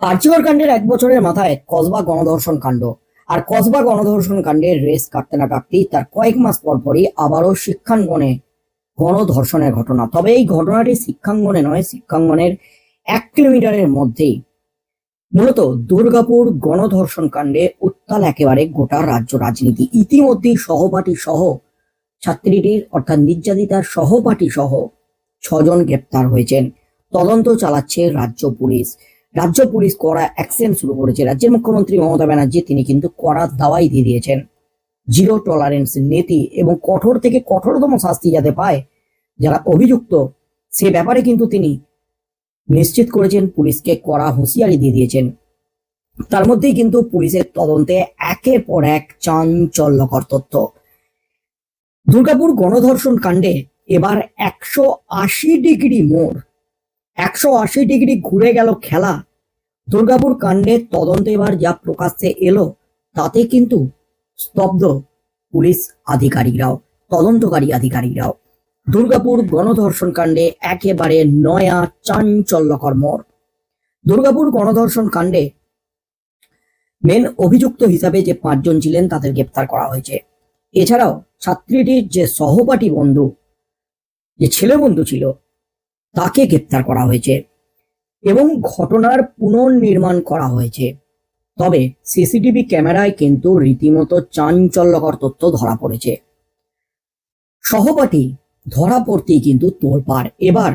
আর্চিকর কাণ্ডের এক বছরের মাথায় কসবা গণধর্ষণ কাণ্ড। আর কসবা গণধর্ষণ কাণ্ডের রেস কাটতে না কাটতেই তার কয়েক মাস পর পরই আবারও শিক্ষাঙ্গনে গণধর্ষণের ঘটনা। তবে এই ঘটনাটি শিক্ষাঙ্গনে নয়, শিক্ষাঙ্গনের এক কিলোমিটারের মধ্যেই। মূলত দুর্গাপুর গণধর্ষণ কাণ্ডে উত্তাল একেবারে গোটা রাজ্য রাজনীতি। ইতিমধ্যেই সহপাঠী সহ ছাত্রীটির, অর্থাৎ নির্যাতিতার সহপাঠী সহ ছজন গ্রেপ্তার হয়েছেন। তদন্ত চালাচ্ছে রাজ্য পুলিশ। রাজ্য পুলিশ কড়া অ্যাকশন শুরু করেছে। রাজ্যের মুখ্যমন্ত্রী মমতা ব্যানার্জি, তিনি কিন্তু কড়া দাওয়াই দিয়ে দিয়েছেন। জিরো টলারেন্স নীতি এবং কঠোর থেকে কঠোরতম শাস্তি যাতে পায়, যারা অভিযুক্ত, সে ব্যাপারে কিন্তু তিনি নিশ্চিত করেছেন। পুলিশকে কড়া হুঁশিয়ারি দিয়ে দিয়েছেন। তার মধ্যেই কিন্তু পুলিশের তদন্তে একের পর এক চাঞ্চল্যকর তথ্য। দুর্গাপুর গণধর্ষণ কাণ্ডে এবার একশো আশি ডিগ্রি মোড় একশো আশি ডিগ্রি ঘুরে গেল খেলা। দুর্গাপুর কাণ্ডের তদন্ত এবার যা প্রকাশ্যে এলো, তাতে কিন্তু স্তব্ধ পুলিশ আধিকারিকরাও, তদন্তকারী আধিকারিকরাও। দুর্গাপুর গণধর্ষণ কাণ্ডে একেবারে নয়া চাঞ্চল্যকর মোড়। দুর্গাপুর গণধর্ষণ কাণ্ডে মেন অভিযুক্ত হিসাবে যে পাঁচজন ছিলেন, তাদের গ্রেপ্তার করা হয়েছে। এছাড়াও ছাত্রীটির যে সহপাঠী বন্ধু, যে ছেলে বন্ধু ছিল তাকে গ্রেপ্তার করা হয়েছে এবং ঘটনার পুনর্নির্মাণ করা হয়েছে। তবে সিসিটিভি ক্যামেরায় কিন্তু রীতিমতো চাঞ্চল্যকর তথ্য ধরা পড়েছে। সহপাঠী ধরা পড়তেই কিন্তু তোলপাড়। এবার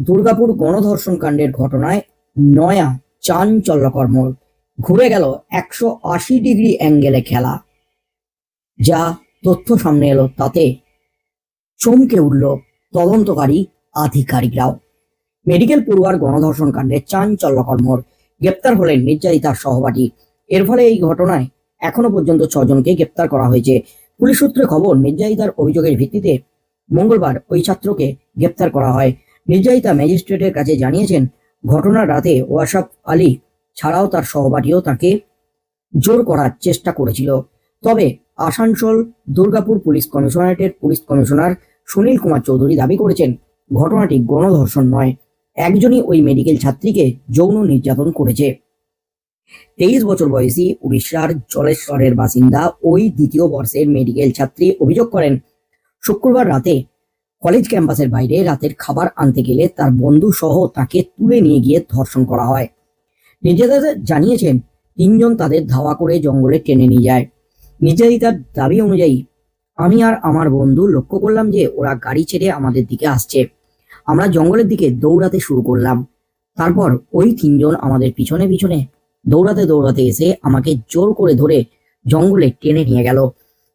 দুর্গাপুর গণধর্ষণ কাণ্ডের ঘটনায় নয়া চাঞ্চল্যকর মোড়। ঘুরে গেল একশো আশি ডিগ্রি অ্যাঙ্গেলে খেলা। যা তথ্য সামনে এলো, তাতে চমকে উঠল তদন্তকারী আধিকারিকরাও। মেডিকেল পড়ুয়ার গণধর্ষণ কাণ্ডে চাঞ্চল্যকর মোড়। গ্রেপ্তার হলেন নির্যাতিতার সহপাঠী। এর ফলে এই ঘটনায় এখনও পর্যন্ত ছজনকে গ্রেপ্তার করা হয়েছে। পুলিশ সূত্রে খবর, নির্যাতিতার অভিযোগের ভিত্তিতে মঙ্গলবার ওই ছাত্রকে গ্রেপ্তার করা হয়। নির্যাতিতা ম্যাজিস্ট্রেটের কাছে জানিয়েছেন, ঘটনার রাতে ওয়াসাফ আলী ছাড়াও তার সহপাঠীও তাকে জোর করার চেষ্টা করেছিল। তবে আসানসোল দুর্গাপুর পুলিশ কমিশনারেটের পুলিশ কমিশনার সুনীল কুমার চৌধুরী দাবি করেছেন ঘটনাটি গণধর্ষণ নয়। একজনই ওই মেডিকেল ছাত্রীকে যৌন নির্যাতন করেছে। তেইশ বছর বয়সী উড়িষ্যার জলেশ্বরের বাসিন্দা ওই দ্বিতীয় বর্ষের মেডিকেল ছাত্রী অভিযোগ করেন, শুক্রবার রাতে কলেজ ক্যাম্পাসের বাইরে রাতের খাবার আনতে গেলে তার বন্ধু সহ তাকে তুলে নিয়ে গিয়ে ধর্ষণ করা হয়। নির্যাতিতা জানিয়েছেন, তিনজন তাদের ধাওয়া করে জঙ্গলে টেনে নিয়ে যায়। নির্যাতিতার দাবি অনুযায়ী আমি আর আমার বন্ধু লক্ষ্য করলাম যে ওরা গাড়ি ছেড়ে আমাদের দিকে আসছে। আমরা জঙ্গলের দিকে দৌড়াতে শুরু করলাম। তারপর ওই তিনজন আমাদের পিছনে পিছনে দৌড়াতে দৌড়াতে এসে আমাকে জোর করে ধরে জঙ্গলে টেনে নিয়ে গেল।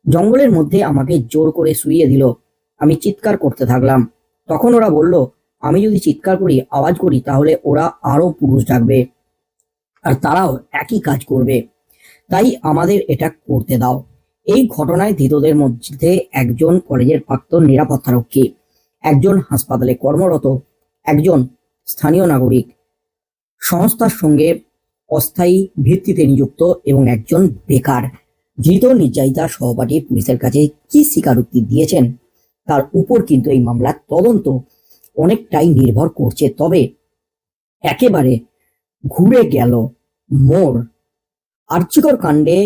জঙ্গলের মধ্যে আমাকে জোর করে শুইয়ে দিল। আমি চিৎকার করতে থাকলাম। তখন ওরা বলল, আমি যদি চিৎকার করি, আওয়াজ করি, তাহলে ওরা আরও পুরুষ ডাকবে আর তারাও একই কাজ করবে। তাই আমাদের এটা করতে দাও। এই ঘটনায় ধৃতদের মধ্যে একজন কলেজের প্রাক্তন নিরাপত্তারক্ষী একজন হাসপাতালে কর্মরত, একজন স্থানীয় নাগরিক। সংস্থার সঙ্গে অস্থায়ী ভিত্তিতে নিযুক্ত এবং একজন বেকার। ধৃত নির্যাতিতা সহপাঠী পুলিশের কাছে কি স্বীকারোক্তি দিয়েছেন, তার উপর কিন্তু এই মামলার তদন্ত অনেকটাই নির্ভর করছে। তবে একেবারে ঘুরে গেল মোর আর্চিকর কাণ্ডে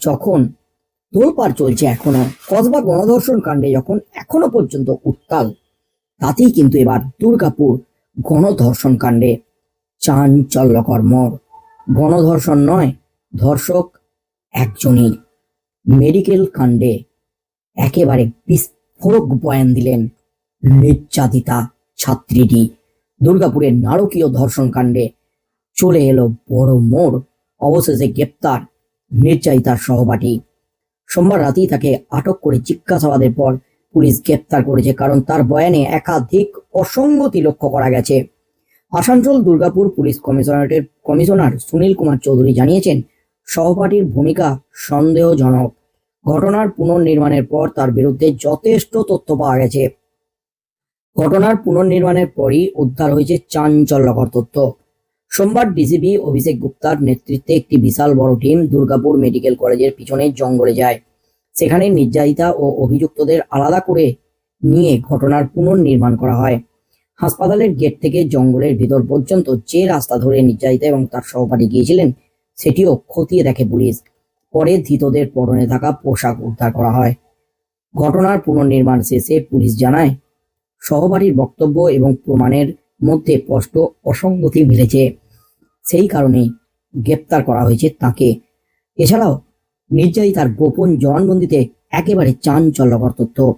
যখন তোলপাড় চলছে এখনও কসবা গণধর্ষণ কাণ্ডে যখন এখনও পর্যন্ত উত্তাল, তাতেই কিন্তু এবার দুর্গাপুর গণধর্ষণ কাণ্ডে চাঞ্চল্যকর মোড়। গণধর্ষণ নয়, ধর্ষক একজনই। মেডিকেল কাণ্ডে একেবারে বিস্ফোরক বয়ান দিলেন নির্যাতিতা ছাত্রীটি। দুর্গাপুরের নারকীয় ধর্ষণ কাণ্ডে চলে এলো বড় মোড়। অবশেষে গ্রেপ্তার, নির্যাতিতার সহপাঠী। সোমবার রাতেই তাকে আটক করে জিজ্ঞাসাবাদের পর পুলিশ গ্রেপ্তার করেছে, কারণ তার বয়ানে একাধিক অসঙ্গতি লক্ষ্য করা গেছে। আসানসোল দুর্গাপুর পুলিশ কমিশনারেটের কমিশনার সুনীল কুমার চৌধুরী জানিয়েছেন, সহপাঠীর ভূমিকা সন্দেহজনক। ঘটনার পুনর্নির্মাণের পর তার বিরুদ্ধে যথেষ্ট তথ্য পাওয়া গেছে। ঘটনার পুনর্নির্মাণের পরই উদ্ধার হয়েছে চাঞ্চল্যকর তথ্য। সোমবার ডিসিপি অভিষেক গুপ্তার নেতৃত্বে একটি বিশাল বড় টিম দুর্গাপুর মেডিকেল কলেজের পিছনে জঙ্গলে যায়। সেখানে নির্যাতিতা ও অভিযুক্তদের আলাদা করে নিয়ে ঘটনার পুনর্নির্মাণ করা হয়। হাসপাতালের গেট থেকে জঙ্গলের ভিতর পর্যন্ত যে রাস্তা ধরে নির্যাতিতা এবং তার সহপাঠী গিয়েছিলেন, সেটিও খতিয়ে দেখে পুলিশ। পরে ধৃতদের পরনে থাকা পোশাক উদ্ধার করা হয়। ঘটনার পুনর্নির্মাণ শেষে পুলিশ জানায়, সহপাঠীর বক্তব্য এবং প্রমাণের মধ্যে স্পষ্ট অসঙ্গতি মিলেছে। সেই কারণে গ্রেপ্তার করা হয়েছে তাকে। এছাড়াও নির্যাতিতার গোপন জবানবন্দিতে একেবারে চাঞ্চল্যকর তথ্য।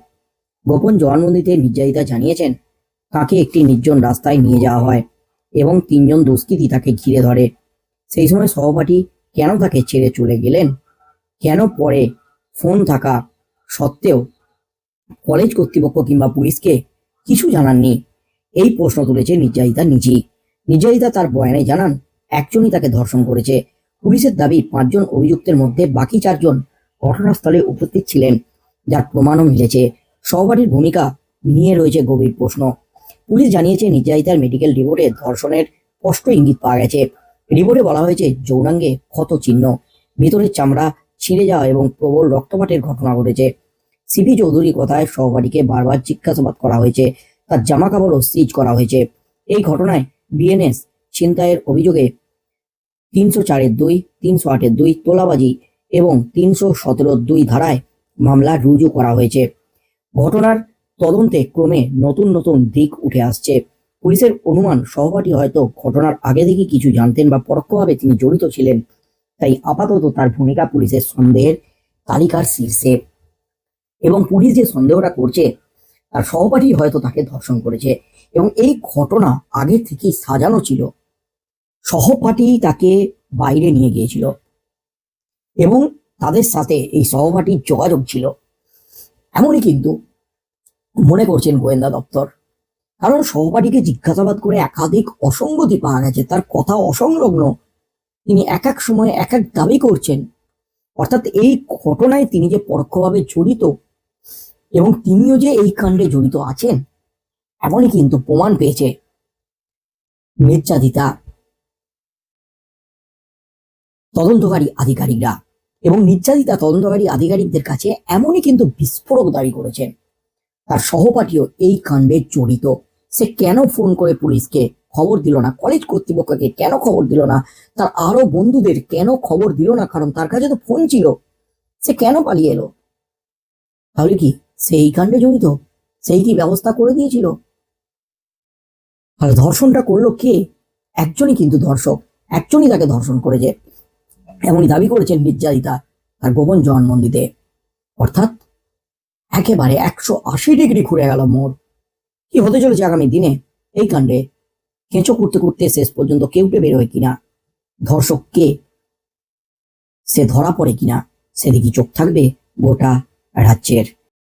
গোপন জবানবন্দিতে নির্যাতিতা জানিয়েছেন, তাকে একটি নির্জন রাস্তায় নিয়ে যাওয়া হয় এবং তিনজন দুষ্কৃতী তাকে ঘিরে ধরে। সেই সময় সহপাঠী কেন তাকে ছেড়ে চলে গেলেন? কেন পরে ফোন থাকা সত্ত্বেও কলেজ কর্তৃপক্ষ কিংবা পুলিশকে কিছু জানাননি? এই প্রশ্ন তুলেছে নির্যাতিতা নিজেই। নির্যাতিতা তার বয়ানে জানান, একজনই তাকে ধর্ষণ করেছে। পুলিশের দাবি, পাঁচজন অভিযুক্তের মধ্যে বাকি চারজন ঘটনাস্থলে উপস্থিত ছিলেন, যার প্রমাণও মিলেছে। সহপাঠীর ভূমিকা নিয়ে রয়েছে গভীর প্রশ্ন। পুলিশ জানিয়েছে, নির্যাতিতার মেডিকেল রিপোর্টে ধর্ষণের স্পষ্ট ইঙ্গিত পাওয়া গেছে। রিপোর্টে বলা হয়েছে, যৌনাঙ্গে ক্ষত চিহ্ন, ভেতরের চামড়া ছিঁড়ে যাওয়া এবং প্রবল রক্তপাতের ঘটনা ঘটেছে। সিপি চৌধুরী কথায় সহপাঠীকে বারবার জিজ্ঞাসাবাদ করা হয়েছে। তার জামা কাপড়ও সিজ করা হয়েছে। এই ঘটনায় বিএনএস ছিনতাইয়ের অভিযোগে তিনশো চারের দুই, তিনশো আটের দুই তোলাবাজি এবং তিনশো সতেরো দুই ধারায় মামলা রুজু করা হয়েছে। ঘটনার তদন্তে ক্রমে নতুন নতুন দিক উঠে আসছে। পুলিশের অনুমান সহপাঠী হয়তো ঘটনার আগে থেকে কিছু জানতেন বা পরোক্ষভাবে তিনি জড়িত ছিলেন, তাই আপাতত তার ভূমিকা পুলিশের সন্দেহের তালিকার শীর্ষে। এবং পুলিশ যে সন্দেহটা করছে সহপাঠী হয়তো তাকে ধর্ষণ করেছে। এবং এই ঘটনা আগে থেকেই সাজানো ছিল। সহপাঠী তাকে বাইরে নিয়ে গিয়েছিল। এবং তাদের সাথে এই সহপাঠীর যোগাযোগ ছিল। এমনই কিন্তু মনে করছেন গোয়েন্দা দপ্তর। কারণ সহপাঠীকে জিজ্ঞাসাবাদ করে একাধিক অসঙ্গতি পাওয়া গেছে। তার কথা অসংলগ্ন। তিনি এক এক সময় এক এক দাবি করছেন। অর্থাৎ এই ঘটনায় তিনি যে পরোক্ষভাবে জড়িত এবং তিনিও যে এই কাণ্ডে জড়িত আছেন, এমনই কিন্তু প্রমাণ পেয়েছে নির্যাতিতা তদন্তকারী আধিকারিকরা। এবং নির্যাতিতা তদন্তকারী আধিকারিকদের কাছে এমনই কিন্তু বিস্ফোরক দাবি করেছেন। তার সহপাঠীও এই কাণ্ডে জড়িত। সে কেন ফোন করে পুলিশকে খবর দিল না? কলেজ কর্তৃপক্ষকে কেন খবর দিল না? তার আরও বন্ধুদের কেন খবর দিল না? কারণ তার কাছে তো ফোন ছিল। সে কেন পালিয়ে এলো? তাহলে কি সেই কাণ্ডে জড়িত? সেই কি ব্যবস্থা করে দিয়েছিল? আর ধর্ষণটা করল কে? একজনই কিন্তু ধর্ষক। একজনই তাকে ধর্ষণ করেছে। এমনই দাবি করেছেন নির্যাতিতা তার গোপন জবানবন্দিতে অর্থাৎ একেবারে একশো আশি ডিগ্রি ঘুরে গেল মোড়। কি হতে চলেছে আগামী দিনে? এই কাণ্ডে কেঁচো করতে করতে শেষ পর্যন্ত কেউটে বের হয় কিনা ধর্ষক কে? সে ধরা পড়ে কিনা সেদিকে চোখ থাকবে গোটা রাজ্যের?